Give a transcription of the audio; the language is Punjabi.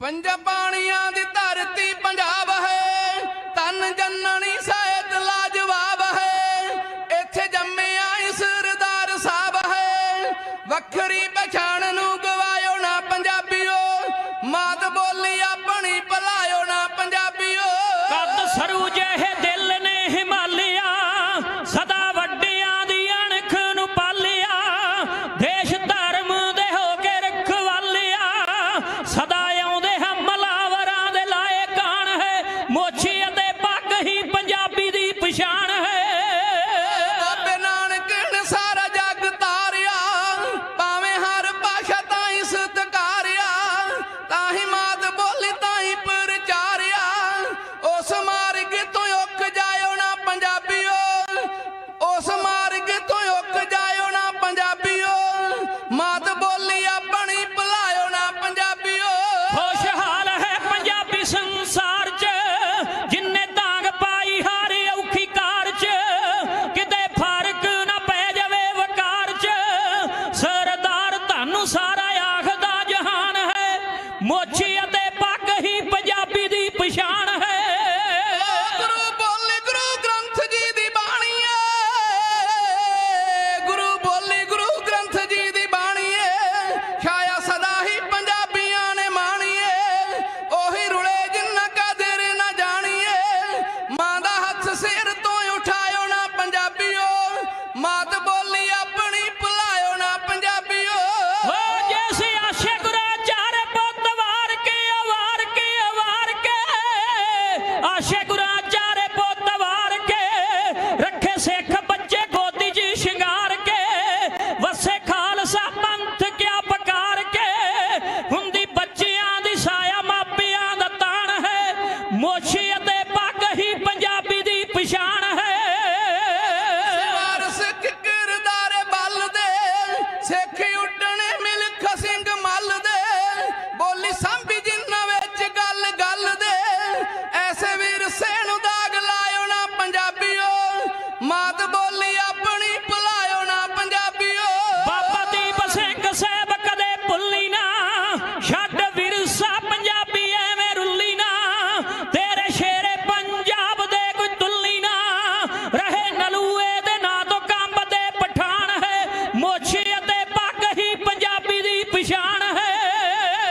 ਪੰਜ ਪਾਣੀਆਂ ਦੀ ਧਰਤੀ ਪੰਜਾਬ ਹੈ। ਤਨ ਜੰਨਣੀ ਸਹਿਤ ਲਾਜਵਾਬ ਹੈ। ਇੱਥੇ ਜੰਮਿਆ ਸਰਦਾਰ ਸਾਹਿਬ ਹੈ। ਵੱਖਰੀ ਪਛਾਣ ਨੂੰ ਗਵਾਇਓ ਨਾ ਪੰਜਾਬੀਓ। ਮਾਤ ਬੋਲੀ ਆਪਣੀ ਭਲਾਇਓ ਨਾ ਪੰਜਾਬੀਓ। ਕੱਦ ਸਰੂ ਜਿਹੇ ਦਿਲ ਨੇ ਹਿਮਾਲਿਆ। ਸਦਾ ਵੱਡਿਆਂ ਦੀ ਅਣਖ ਨੂੰ ਪਾਲਿਆ। ਦੇਸ਼ ਧਰਮ ਦੇ ਹੋ ਕੇ ਰਖਵਾਲਿਆ। ਸਦਾ ਖੁਸ਼ੀ ਅਤੇ ਪੱਗ ਹੀ ਪੰਜਾਬੀ ਦੀ ਪਛਾਣ মোছে